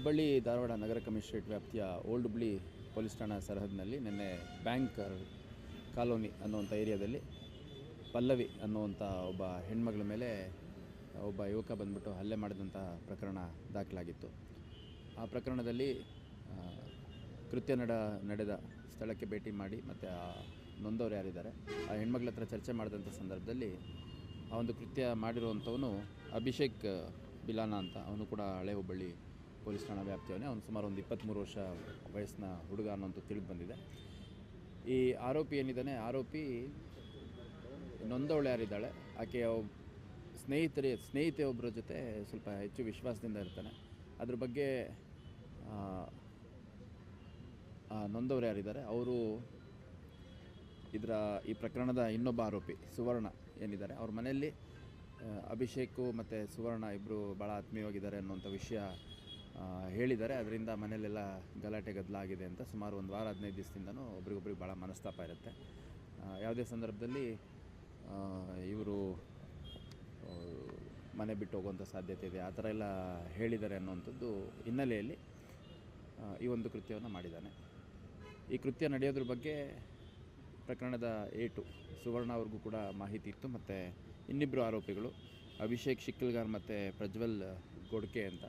ಹುಬ್ಬಳ್ಳಿ ಧಾರವಾಡ ನಗರ ಕಮಿಷನರೇಟ್ ವ್ಯಾಪ್ತಿಯ old Hubli police ಠಾಣಾ ಸರಹದ್ನಲ್ಲಿ ನಿನ್ನೆ ಬ್ಯಾಂಕ್ ಕಾಲೋನಿ ಅನ್ನುವಂಥ ಏರಿಯಾದಲ್ಲಿ ಪಲ್ಲವಿ ಅನ್ನುವಂಥ ಒಬ್ಬ ಹೆಣ್ಮಗಳ ಮೇಲೆ ಒಬ್ಬ ಯುವಕ ಬಂದ್ಬಿಟ್ಟು ಹಲ್ಲೆ ಮಾಡಿದಂಥ ಪ್ರಕರಣ ದಾಖಲಾಗಿತ್ತು. ಆ ಪ್ರಕರಣದಲ್ಲಿ ಕೃತ್ಯ ನಡ, ನಡೆದ ಸ್ಥಳಕ್ಕೆ ಭೇಟಿ ಮಾಡಿ ಮತ್ತು ಆ ನೊಂದವರು ಯಾರಿದ್ದಾರೆ, ಆ ಹೆಣ್ಮಗಳ ಹತ್ರ ಚರ್ಚೆ ಮಾಡಿದಂಥ ಸಂದರ್ಭದಲ್ಲಿ ಆ ಒಂದು ಕೃತ್ಯ ಮಾಡಿರುವಂಥವನು ಅಭಿಷೇಕ್ ಬಿಲಾನ ಅಂತ. ಅವನು ಕೂಡ ಹಳೆ ಹುಬ್ಬಳ್ಳಿ ಪೊಲೀಸ್ ಠಾಣಾ ವ್ಯಾಪ್ತಿಯವನೇ ಅವನು ಸುಮಾರು ಒಂದು ಇಪ್ಪತ್ತ್ಮೂರು ವರ್ಷ ವಯಸ್ಸಿನ ಹುಡುಗ ಅಂತ ತಿಳಿದು ಬಂದಿದೆ. ಈ ಆರೋಪಿ ಏನಿದ್ದಾನೆ, ಆರೋಪಿ ನೊಂದವಳು ಯಾರಿದ್ದಾಳೆ ಆಕೆಯ ಸ್ನೇಹಿತರ ಸ್ನೇಹಿತರಿ, ಸ್ನೇಹಿತೆ ಒಬ್ಬರ ಜೊತೆ ಸ್ವಲ್ಪ ಹೆಚ್ಚು ವಿಶ್ವಾಸದಿಂದ ಇರ್ತಾನೆ. ಅದ್ರ ಬಗ್ಗೆ ನೊಂದವರು ಯಾರಿದ್ದಾರೆ ಅವರು ಇದರ ಈ ಪ್ರಕರಣದ ಇನ್ನೊಬ್ಬ ಆರೋಪಿ ಸುವರ್ಣ ಏನಿದ್ದಾರೆ, ಅವ್ರ ಮನೆಯಲ್ಲಿ ಅಭಿಷೇಕು ಮತ್ತು ಸುವರ್ಣ ಇಬ್ಬರು ಭಾಳ ಆತ್ಮೀಯವಾಗಿದ್ದಾರೆ ಅನ್ನುವಂಥ ವಿಷಯ ಹೇಳಿದ್ದಾರೆ. ಅದರಿಂದ ಮನೆಯಲ್ಲೆಲ್ಲ ಗಲಾಟೆ ಗದ್ದಲ ಆಗಿದೆ ಅಂತ ಸುಮಾರು ಒಂದು ವಾರ, ಹದಿನೈದು ದಿವಸದಿಂದನೂ ಒಬ್ರಿಗೊಬ್ರಿಗೆ ಭಾಳ ಮನಸ್ತಾಪ ಇರುತ್ತೆ. ಯಾವುದೇ ಸಂದರ್ಭದಲ್ಲಿ ಇವರು ಮನೆ ಬಿಟ್ಟು ಹೋಗುವಂಥ ಸಾಧ್ಯತೆ ಇದೆ. ಆ ಥರ ಎಲ್ಲ ಹೇಳಿದ್ದಾರೆ ಅನ್ನೋವಂಥದ್ದು ಹಿನ್ನೆಲೆಯಲ್ಲಿ ಈ ಒಂದು ಕೃತ್ಯವನ್ನು ಮಾಡಿದ್ದಾನೆ. ಈ ಕೃತ್ಯ ನಡೆಯೋದ್ರ ಬಗ್ಗೆ ಪ್ರಕರಣದ ಏಟು, ಸುವರ್ಣ ಅವ್ರಿಗೂ ಕೂಡ ಮಾಹಿತಿ ಇತ್ತು. ಮತ್ತು ಇನ್ನಿಬ್ಬರು ಆರೋಪಿಗಳು, ಅಭಿಷೇಕ್ ಶಿಕ್ಕಲ್ಗಾರ್ ಮತ್ತು ಪ್ರಜ್ವಲ್ ಗೊಡ್ಕೆ ಅಂತ.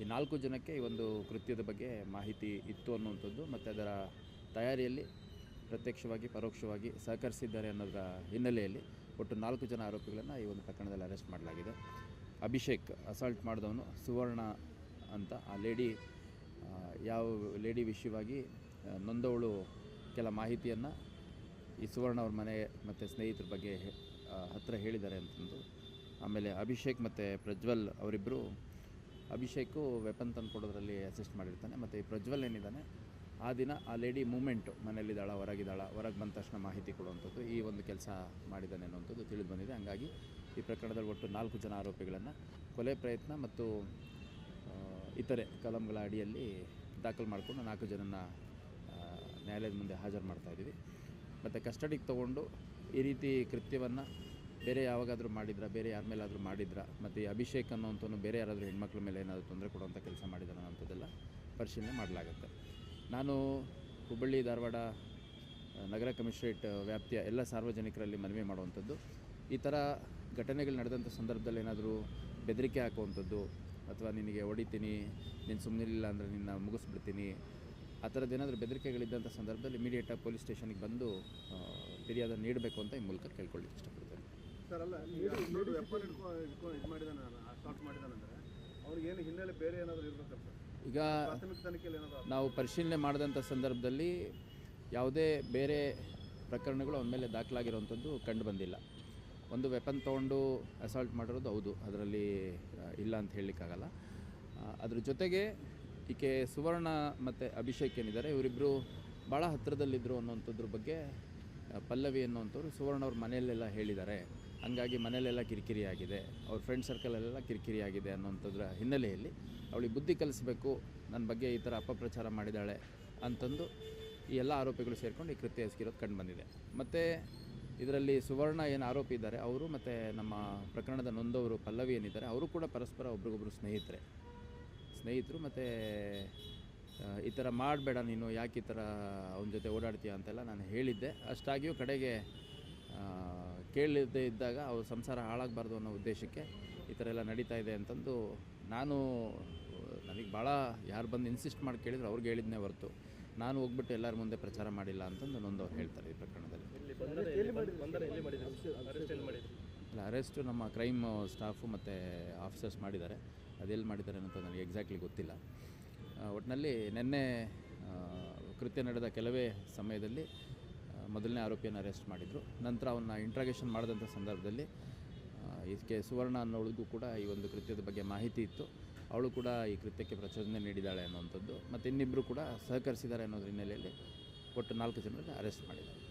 ಈ ನಾಲ್ಕು ಜನಕ್ಕೆ ಈ ಒಂದು ಕೃತ್ಯದ ಬಗ್ಗೆ ಮಾಹಿತಿ ಇತ್ತು ಅನ್ನುವಂಥದ್ದು, ಮತ್ತು ಅದರ ತಯಾರಿಯಲ್ಲಿ ಪ್ರತ್ಯಕ್ಷವಾಗಿ, ಪರೋಕ್ಷವಾಗಿ ಸಹಕರಿಸಿದ್ದಾರೆ ಅನ್ನೋದರ ಹಿನ್ನೆಲೆಯಲ್ಲಿ ಒಟ್ಟು ನಾಲ್ಕು ಜನ ಆರೋಪಿಗಳನ್ನು ಈ ಒಂದು ಪ್ರಕರಣದಲ್ಲಿ ಅರೆಸ್ಟ್ ಮಾಡಲಾಗಿದೆ. ಅಭಿಷೇಕ್ ಅಸಾಲ್ಟ್ ಮಾಡಿದವನು, ಸುವರ್ಣ ಅಂತ ಆ ಲೇಡಿ ಯಾವ ಲೇಡಿ ವಿಷಯವಾಗಿ ನೊಂದವಳು ಕೆಲ ಮಾಹಿತಿಯನ್ನು ಈ ಸುವರ್ಣ ಅವ್ರ ಮನೆ ಮತ್ತು ಸ್ನೇಹಿತರ ಬಗ್ಗೆ ಹತ್ತಿರ ಹೇಳಿದ್ದಾರೆ ಅಂತಂದು. ಆಮೇಲೆ ಅಭಿಷೇಕ್ ಮತ್ತು ಪ್ರಜ್ವಲ್ ಅವರಿಬ್ಬರು ಅಭಿಷೇಕು ವೆಪನ್ ತಂದು ಕೊಡೋದ್ರಲ್ಲಿ ಅಸಿಸ್ಟ್ ಮಾಡಿರ್ತಾನೆ. ಮತ್ತು ಈ ಪ್ರಜ್ವಲ್ ಏನಿದ್ದಾನೆ, ಆ ದಿನ ಆ ಲೇಡಿ ಮೂಮೆಂಟು ಮನೆಯಲ್ಲಿದ್ದಾಳೆ, ಹೊರಗಿದ್ದಾಳ, ಹೊರಗೆ ಬಂದ ತಕ್ಷಣ ಮಾಹಿತಿ ಕೊಡುವಂಥದ್ದು, ಈ ಒಂದು ಕೆಲಸ ಮಾಡಿದ್ದಾನೆ ಅನ್ನುವಂಥದ್ದು ತಿಳಿದು ಬಂದಿದೆ. ಹಂಗಾಗಿ ಈ ಪ್ರಕರಣದಲ್ಲಿ ಒಟ್ಟು ನಾಲ್ಕು ಜನ ಆರೋಪಿಗಳನ್ನು ಕೊಲೆ ಪ್ರಯತ್ನ ಮತ್ತು ಇತರೆ ಕಲಂಗಳ ಅಡಿಯಲ್ಲಿ ದಾಖಲು ಮಾಡಿಕೊಂಡು ನಾಲ್ಕು ಜನನ ನ್ಯಾಯಾಲಯದ ಮುಂದೆ ಹಾಜರು ಮಾಡ್ತಾ ಇದ್ದೀವಿ. ಮತ್ತು ಕಸ್ಟಡಿಗೆ ತಗೊಂಡು ಈ ರೀತಿ ಕೃತ್ಯವನ್ನು ಬೇರೆ ಯಾವಾಗಾದರೂ ಮಾಡಿದ್ರ? ಬೇರೆ ಯಾರ ಮೇಲಾದರೂ ಮಾಡಿದ್ರ? ಮತ್ತು ಈ ಅಭಿಷೇಕ್ ಅನ್ನೋಂಥವ್ನು ಬೇರೆ ಯಾರಾದರೂ ಹೆಣ್ಮಕ್ಳ ಮೇಲೆ ಏನಾದರೂ ತೊಂದರೆ ಕೊಡುವಂಥ ಕೆಲಸ ಮಾಡಿದಾರೆ ಅನ್ನೋಂಥದ್ದೆಲ್ಲ ಪರಿಶೀಲನೆ ಮಾಡಲಾಗುತ್ತೆ. ನಾನು ಹುಬ್ಬಳ್ಳಿ, ಧಾರವಾಡ ನಗರ ಕಮಿಷನರೇಟ್ ವ್ಯಾಪ್ತಿಯ ಎಲ್ಲ ಸಾರ್ವಜನಿಕರಲ್ಲಿ ಮನವಿ ಮಾಡುವಂಥದ್ದು. ಈ ಥರ ಘಟನೆಗಳು ನಡೆದಂಥ ಸಂದರ್ಭದಲ್ಲಿ ಏನಾದರೂ ಬೆದರಿಕೆ ಹಾಕುವಂಥದ್ದು ಅಥವಾ ನಿನಗೆ ಹೊಡಿತೀನಿ, ನೀನು ಸುಮ್ಮನಿರಲಿಲ್ಲ ಅಂದರೆ ನಿನ್ನ ಮುಗಿಸ್ಬಿಡ್ತೀನಿ, ಆ ಥರದ್ದು ಏನಾದರೂ ಬೆದರಿಕೆಗಳಿದ್ದಂಥ ಸಂದರ್ಭದಲ್ಲಿ ಇಮಿಡಿಯೇಟಾಗಿ ಪೊಲೀಸ್ ಸ್ಟೇಷನಿಗೆ ಬಂದು ಫಿರ್ಯಾದ ನೀಡಬೇಕು ಅಂತ ಈ ಮೂಲಕ ಕೇಳ್ಕೊಳ್ಳಿಕ್ಕೆ ಇಷ್ಟಪಡ್ತೇನೆ. ಸರ್ ನೋಡಿ ಈಗ ವೆಪನ್ ಇಟ್ಕೊಂಡು ಇದು ಮಾಡಿದಾನೆ ಸ್ಟಾರ್ಟ್ ಮಾಡಿದಾನಂದ್ರೆ ಅವ್ರಿಗೆ ಏನು ಹಿನ್ನೆಲೆ ಬೇರೆ ಏನಾದರೂ ಇರ್ಬೇಕಲ್ಲ ಈಗ ಪ್ರಾಥಮಿಕ ತನಿಖೆಯಲ್ಲಿ ಏನಾದರೂ ನಾವು ಪರಿಶೀಲನೆ ಮಾಡಿದಂಥ ಸಂದರ್ಭದಲ್ಲಿ ಯಾವುದೇ ಬೇರೆ ಪ್ರಕರಣಗಳು ಅವನ ಮೇಲೆ ದಾಖಲಾಗಿರುವಂಥದ್ದು ಕಂಡು ಬಂದಿಲ್ಲ. ಒಂದು ವೆಪನ್ ತೊಗೊಂಡು ಅಸಾಲ್ಟ್ ಮಾಡಿರೋದು ಹೌದು ಅದರಲ್ಲಿ ಇಲ್ಲ ಅಂತ ಹೇಳಲಿಕ್ಕಾಗಲ್ಲ. ಅದ್ರ ಜೊತೆಗೆ ಈಕೆ ಸುವರ್ಣ ಮತ್ತು ಅಭಿಷೇಕ್ ಏನಿದ್ದಾರೆ ಇವರಿಬ್ಬರು ಭಾಳ ಹತ್ತಿರದಲ್ಲಿದ್ದರು ಅನ್ನೋಂಥದ್ರ ಬಗ್ಗೆ ಪಲ್ಲವಿ ಅನ್ನೋಂಥವ್ರು ಸುವರ್ಣ ಅವ್ರ ಮನೆಯಲ್ಲೆಲ್ಲ ಹೇಳಿದ್ದಾರೆ. ಹಂಗಾಗಿ ಮನೆಯಲ್ಲೆಲ್ಲ ಕಿರಿಕಿರಿ ಆಗಿದೆ ಅವ್ರ ಫ್ರೆಂಡ್ ಸರ್ಕಲಲ್ಲೆಲ್ಲ ಕಿರಿಕಿರಿ ಆಗಿದೆ ಅನ್ನೋಂಥದ್ರ ಹಿನ್ನೆಲೆಯಲ್ಲಿ ಅವಳಿಗೆ ಬುದ್ಧಿ ಕಲಿಸ್ಬೇಕು, ನನ್ನ ಬಗ್ಗೆ ಈ ಥರ ಅಪಪ್ರಚಾರ ಮಾಡಿದ್ದಾಳೆ ಅಂತಂದು ಈ ಎಲ್ಲ ಆರೋಪಿಗಳು ಸೇರಿಕೊಂಡು ಈ ಕೃತ್ಯ ಎಸಗಿರೋದು ಕಂಡು ಬಂದಿದೆ. ಮತ್ತು ಇದರಲ್ಲಿ ಸುವರ್ಣ ಏನು ಆರೋಪಿ ಇದ್ದಾರೆ, ಅವರು ಮತ್ತು ನಮ್ಮ ಪ್ರಕರಣದ ನೊಂದವರು ಪಲ್ಲವಿ ಏನಿದ್ದಾರೆ, ಅವರು ಕೂಡ ಪರಸ್ಪರ ಒಬ್ರಿಗೊಬ್ರು ಸ್ನೇಹಿತರೆ. ಸ್ನೇಹಿತರು ಮತ್ತು ಈ ಥರ ಮಾಡಬೇಡ ನೀನು ಯಾಕೆ ಈ ಥರ ಅವನ ಜೊತೆ ಓಡಾಡ್ತೀಯ ಅಂತೆಲ್ಲ ನಾನು ಹೇಳಿದ್ದೆ. ಅಷ್ಟಾಗಿಯೂ ಕಡೆಗೆ ಕೇಳಿದ್ದೇ ಕೇಳದೇ ಇದ್ದಾಗ ಅವ್ರ ಸಂಸಾರ ಹಾಳಾಗಬಾರ್ದು ಅನ್ನೋ ಉದ್ದೇಶಕ್ಕೆ ಈ ಥರ ಎಲ್ಲ ನಡೀತಾ ಇದೆ ಅಂತಂದು ನಾನು ನನಗೆ ಭಾಳ ಯಾರು ಬಂದು ಇನ್ಸಿಸ್ಟ್ ಮಾಡಿ ಕೇಳಿದ್ರು ಅವ್ರಿಗೆ ಹೇಳಿದ್ನೇ ಹೊರತು. ನಾನು ಹೋಗ್ಬಿಟ್ಟು ಎಲ್ಲರ ಮುಂದೆ ಪ್ರಚಾರ ಮಾಡಿಲ್ಲ ಅಂತಂದು ನೊಂದು ಅವ್ರು ಹೇಳ್ತಾರೆ ಈ ಪ್ರಕರಣದಲ್ಲಿ. ಇಲ್ಲ ಅರೆಸ್ಟು ನಮ್ಮ ಕ್ರೈಮ್ ಸ್ಟಾಫು ಮತ್ತು ಆಫೀಸರ್ಸ್ ಮಾಡಿದ್ದಾರೆ. ಅದೆಲ್ಲಿ ಮಾಡಿದ್ದಾರೆ ಅಂತ ನನಗೆ ಎಕ್ಸಾಕ್ಟ್ಲಿ ಗೊತ್ತಿಲ್ಲ. ಒಟ್ಟಿನಲ್ಲಿ ನಿನ್ನೆ ಕೃತ್ಯ ನಡೆದ ಕೆಲವೇ ಸಮಯದಲ್ಲಿ ಮೊದಲನೇ ಆರೋಪಿಯನ್ನು ಅರೆಸ್ಟ್ ಮಾಡಿದರು. ನಂತರ ಅವನ್ನ ಇಂಟ್ರಾಗೇಷನ್ ಮಾಡಿದಂಥ ಸಂದರ್ಭದಲ್ಲಿ ಇದಕ್ಕೆ ಸುವರ್ಣ ಅನ್ನೋಳಿಗೂ ಕೂಡ ಈ ಒಂದು ಕೃತ್ಯದ ಬಗ್ಗೆ ಮಾಹಿತಿ ಇತ್ತು. ಅವಳು ಕೂಡ ಈ ಕೃತ್ಯಕ್ಕೆ ಪ್ರಚೋದನೆ ನೀಡಿದ್ದಾಳೆ ಅನ್ನುವಂಥದ್ದು. ಮತ್ತು ಇನ್ನಿಬ್ಬರು ಕೂಡ ಸಹಕರಿಸಿದ್ದಾರೆ ಅನ್ನೋದ್ರ ಹಿನ್ನೆಲೆಯಲ್ಲಿ ಒಟ್ಟು ನಾಲ್ಕು ಜನರನ್ನು ಅರೆಸ್ಟ್ ಮಾಡಿದ್ದಾರೆ.